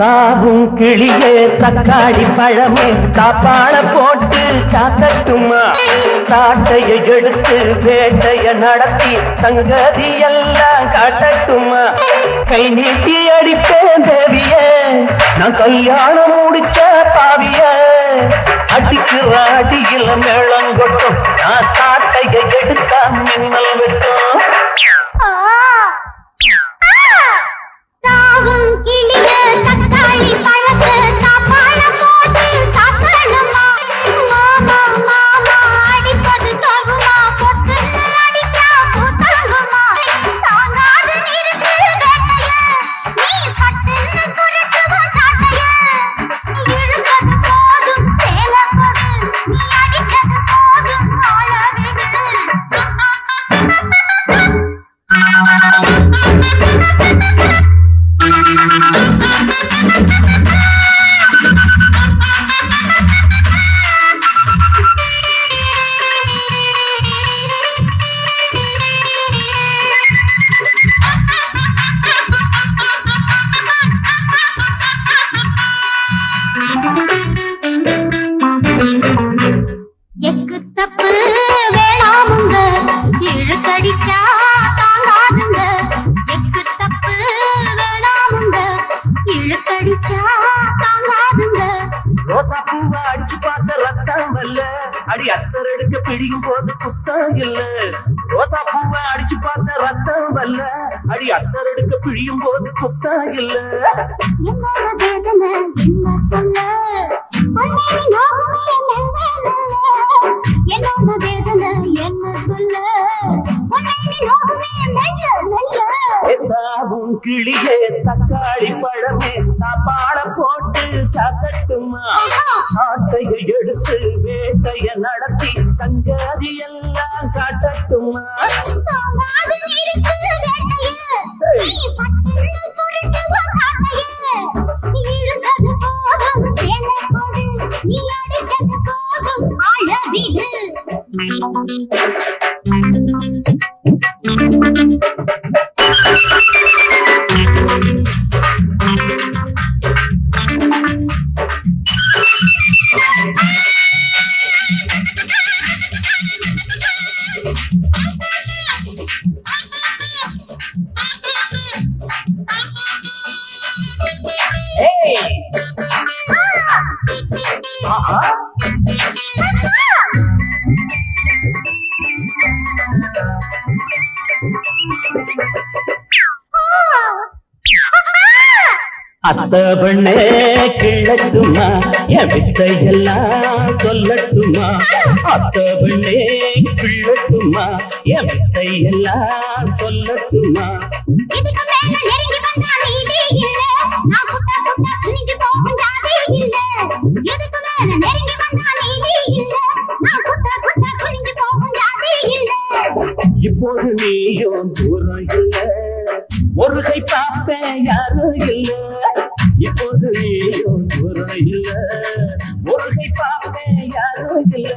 சாவும் கிளியே தக்காளி பழமே. தாப்பாள போட்டு காத்தட்டுமா சாட்டையை எடுத்து வேட்டைய நடத்தி சங்கதி எல்லாம் காட்டட்டுமா? கை நீட்டி அடிப்பேன் தேவிய நான் கல்யாணம் முடிச்ச பாவிய. அடிக்கிற அடியில மேளம் Thank you. அடி அத்தர் எடுக்க பிடிக்கும் போது குத்தம் இல்ல. ரோசா பூவை அடிச்சு பார்த்த ரத்தம் அல்ல அடி அத்தர் எடுக்க பிழியும் போது குத்தம் இல்ல. என்னோட வேதனை என்ன சொல்ல? கிளியே தக்காளி பழமே சாப்பாட போட்டு சாக்கட்டுமா சாட்டையை எடுத்து வேட்டைய நடத்தி சங்கதி எல்லாம் காட்டட்டுமா Thank you. அத்த பெண்ணே கிழட்டுமா என் வித்தையெல்லாம் சொல்லட்டுமா? அத்த பெண்ணே கிழட்டுமா என் வித்தையெல்லாம் சொல்லட்டுமா? இப்போது நீயும் தூரம் இல்ல. ஒரு கை பார்ப்பேன் யாரும் இல்ல. இப்போது நீயும் தூரம் இல்ல. ஒரு கை பார்ப்பேன் யாரும் இல்ல.